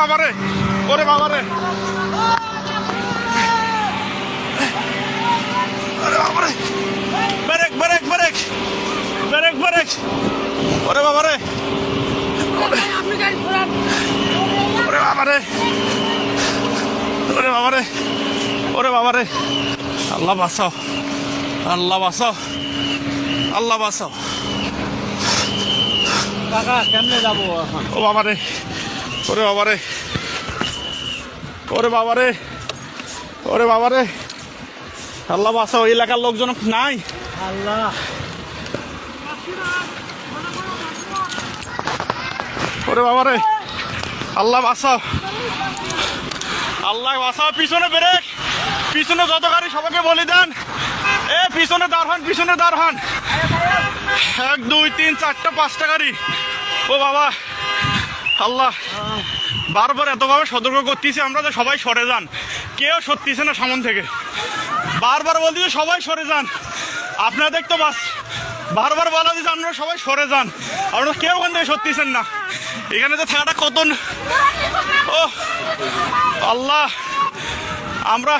বাবারে ওরে বাবারে। ওরে বাবারে। Brake brake brake brake brake ওরে বাবারে। ওরে বাবারে। ওরে বাবারে। ওরে বাবারে। আল্লাহ বাস আল্লাহ বাঁচাও। আল্লাহ বাস কাকা কেমনে যাব ও বাবারে। ওরে বাবারে। ওরে বাবারে। ওরে বাবারে। আল্লাহ বাঁচাও এই এলাকার লোকজন নাই। আল্লাহ। ওরে বাবারে। আল্লাহ বাঁচাও। আল্লাহ বাঁচাও পিছনে ব্রেক। পিছনে যত গাড়ি সবাইকে বলি দেন। এ পিছনে দাঁড় হন পিছনে দাঁড় হন। এক দুই তিন চারটা পাঁচটা গাড়ি। ও বাবা। আল্লাহ, বারবার এতভাবে সতর্ক করতেছি আমরা যে সবাই সরে যান। কেউ সরতেছে না সামন থেকে। বারবার বলতেছি সবাই সরে যান। আপনাদের তো বাস বারবার বলা দিচ্ছে আপনারা সবাই সরে যান। আপনারা কেউ ওখান থেকে সরতেছেন না। এখানে তো থাকাটা কত ও আল্লাহ, আমরা